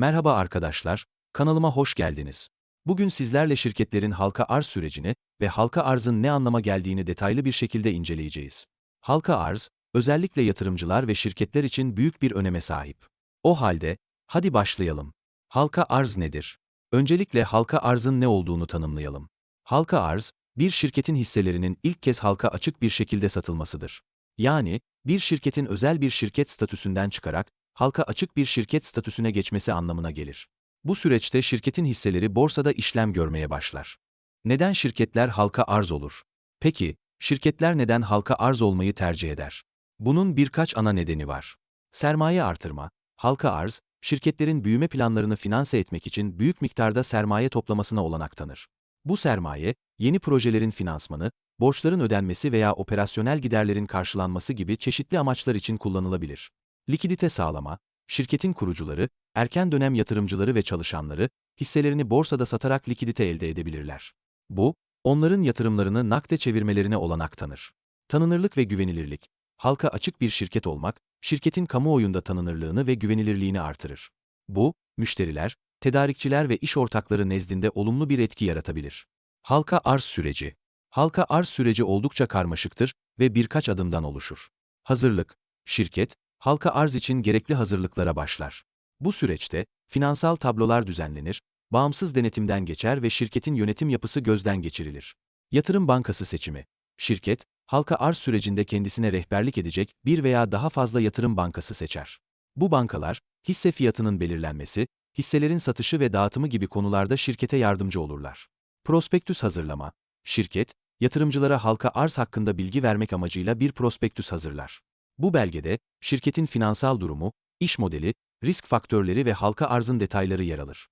Merhaba arkadaşlar, kanalıma hoş geldiniz. Bugün sizlerle şirketlerin halka arz sürecini ve halka arzın ne anlama geldiğini detaylı bir şekilde inceleyeceğiz. Halka arz, özellikle yatırımcılar ve şirketler için büyük bir öneme sahip. O halde, hadi başlayalım. Halka arz nedir? Öncelikle halka arzın ne olduğunu tanımlayalım. Halka arz, bir şirketin hisselerinin ilk kez halka açık bir şekilde satılmasıdır. Yani, bir şirketin özel bir şirket statüsünden çıkarak, halka açık bir şirket statüsüne geçmesi anlamına gelir. Bu süreçte şirketin hisseleri borsada işlem görmeye başlar. Neden şirketler halka arz olur? Peki, şirketler neden halka arz olmayı tercih eder? Bunun birkaç ana nedeni var. Sermaye artırma, halka arz, şirketlerin büyüme planlarını finanse etmek için büyük miktarda sermaye toplamasına olanak tanır. Bu sermaye, yeni projelerin finansmanı, borçların ödenmesi veya operasyonel giderlerin karşılanması gibi çeşitli amaçlar için kullanılabilir. Likidite sağlama, şirketin kurucuları, erken dönem yatırımcıları ve çalışanları, hisselerini borsada satarak likidite elde edebilirler. Bu, onların yatırımlarını nakde çevirmelerine olanak tanır. Tanınırlık ve güvenilirlik, halka açık bir şirket olmak, şirketin kamuoyunda tanınırlığını ve güvenilirliğini artırır. Bu, müşteriler, tedarikçiler ve iş ortakları nezdinde olumlu bir etki yaratabilir. Halka arz süreci Halka arz süreci oldukça karmaşıktır ve birkaç adımdan oluşur. Hazırlık, şirket, halka arz için gerekli hazırlıklara başlar. Bu süreçte, finansal tablolar düzenlenir, bağımsız denetimden geçer ve şirketin yönetim yapısı gözden geçirilir. Yatırım bankası seçimi. Şirket, halka arz sürecinde kendisine rehberlik edecek bir veya daha fazla yatırım bankası seçer. Bu bankalar, hisse fiyatının belirlenmesi, hisselerin satışı ve dağıtımı gibi konularda şirkete yardımcı olurlar. Prospektüs hazırlama. Şirket, yatırımcılara halka arz hakkında bilgi vermek amacıyla bir prospektüs hazırlar. Bu belgede, şirketin finansal durumu, iş modeli, risk faktörleri ve halka arzın detayları yer alır.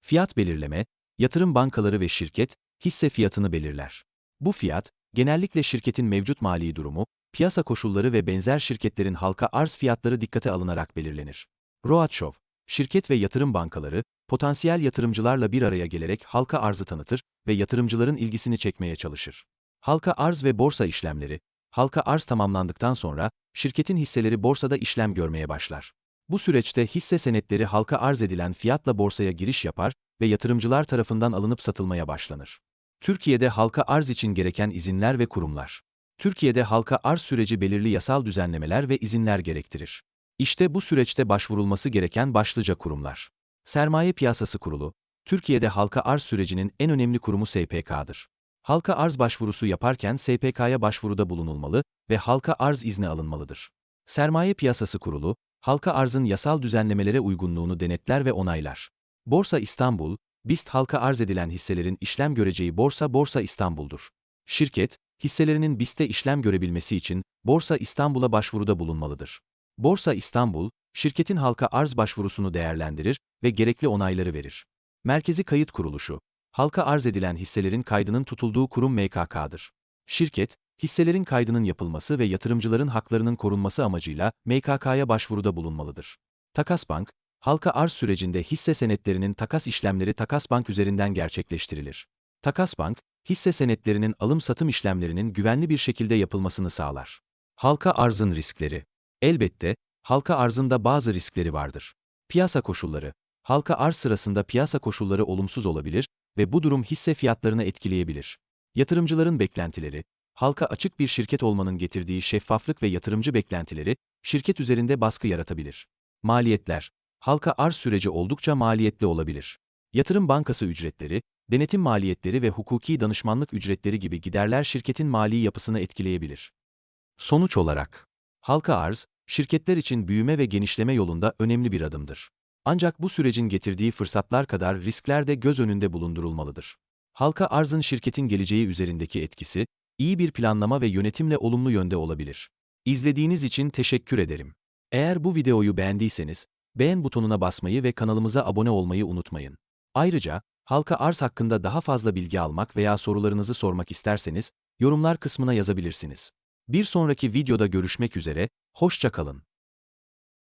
Fiyat belirleme, yatırım bankaları ve şirket, hisse fiyatını belirler. Bu fiyat, genellikle şirketin mevcut mali durumu, piyasa koşulları ve benzer şirketlerin halka arz fiyatları dikkate alınarak belirlenir. Roadshow, şirket ve yatırım bankaları, potansiyel yatırımcılarla bir araya gelerek halka arzı tanıtır ve yatırımcıların ilgisini çekmeye çalışır. Halka arz ve borsa işlemleri, halka arz tamamlandıktan sonra, şirketin hisseleri borsada işlem görmeye başlar. Bu süreçte hisse senetleri halka arz edilen fiyatla borsaya giriş yapar ve yatırımcılar tarafından alınıp satılmaya başlanır. Türkiye'de halka arz için gereken izinler ve kurumlar. Türkiye'de halka arz süreci belirli yasal düzenlemeler ve izinler gerektirir. İşte bu süreçte başvurulması gereken başlıca kurumlar. Sermaye Piyasası Kurulu, Türkiye'de halka arz sürecinin en önemli kurumu SPK'dır. Halka arz başvurusu yaparken SPK'ya başvuruda bulunulmalı ve halka arz izni alınmalıdır. Sermaye Piyasası Kurulu, halka arzın yasal düzenlemelere uygunluğunu denetler ve onaylar. Borsa İstanbul, BIST halka arz edilen hisselerin işlem göreceği borsa Borsa İstanbul'dur. Şirket, hisselerinin BIST'te işlem görebilmesi için Borsa İstanbul'a başvuruda bulunmalıdır. Borsa İstanbul, şirketin halka arz başvurusunu değerlendirir ve gerekli onayları verir. Merkezi Kayıt Kuruluşu, halka arz edilen hisselerin kaydının tutulduğu kurum MKK'dır. Şirket, hisselerin kaydının yapılması ve yatırımcıların haklarının korunması amacıyla MKK'ya başvuruda bulunmalıdır. Takas Bank, halka arz sürecinde hisse senetlerinin takas işlemleri Takas Bank üzerinden gerçekleştirilir. Takas Bank, hisse senetlerinin alım-satım işlemlerinin güvenli bir şekilde yapılmasını sağlar. Halka arzın riskleri Elbette, halka arzında bazı riskleri vardır. Piyasa koşulları Halka arz sırasında piyasa koşulları olumsuz olabilir ve bu durum hisse fiyatlarını etkileyebilir. Yatırımcıların beklentileri Halka açık bir şirket olmanın getirdiği şeffaflık ve yatırımcı beklentileri, şirket üzerinde baskı yaratabilir. Maliyetler Halka arz süreci oldukça maliyetli olabilir. Yatırım bankası ücretleri, denetim maliyetleri ve hukuki danışmanlık ücretleri gibi giderler şirketin mali yapısını etkileyebilir. Sonuç olarak, halka arz, şirketler için büyüme ve genişleme yolunda önemli bir adımdır. Ancak bu sürecin getirdiği fırsatlar kadar riskler de göz önünde bulundurulmalıdır. Halka arzın şirketin geleceği üzerindeki etkisi, iyi bir planlama ve yönetimle olumlu yönde olabilir. İzlediğiniz için teşekkür ederim. Eğer bu videoyu beğendiyseniz, beğen butonuna basmayı ve kanalımıza abone olmayı unutmayın. Ayrıca, halka arz hakkında daha fazla bilgi almak veya sorularınızı sormak isterseniz, yorumlar kısmına yazabilirsiniz. Bir sonraki videoda görüşmek üzere, hoşça kalın.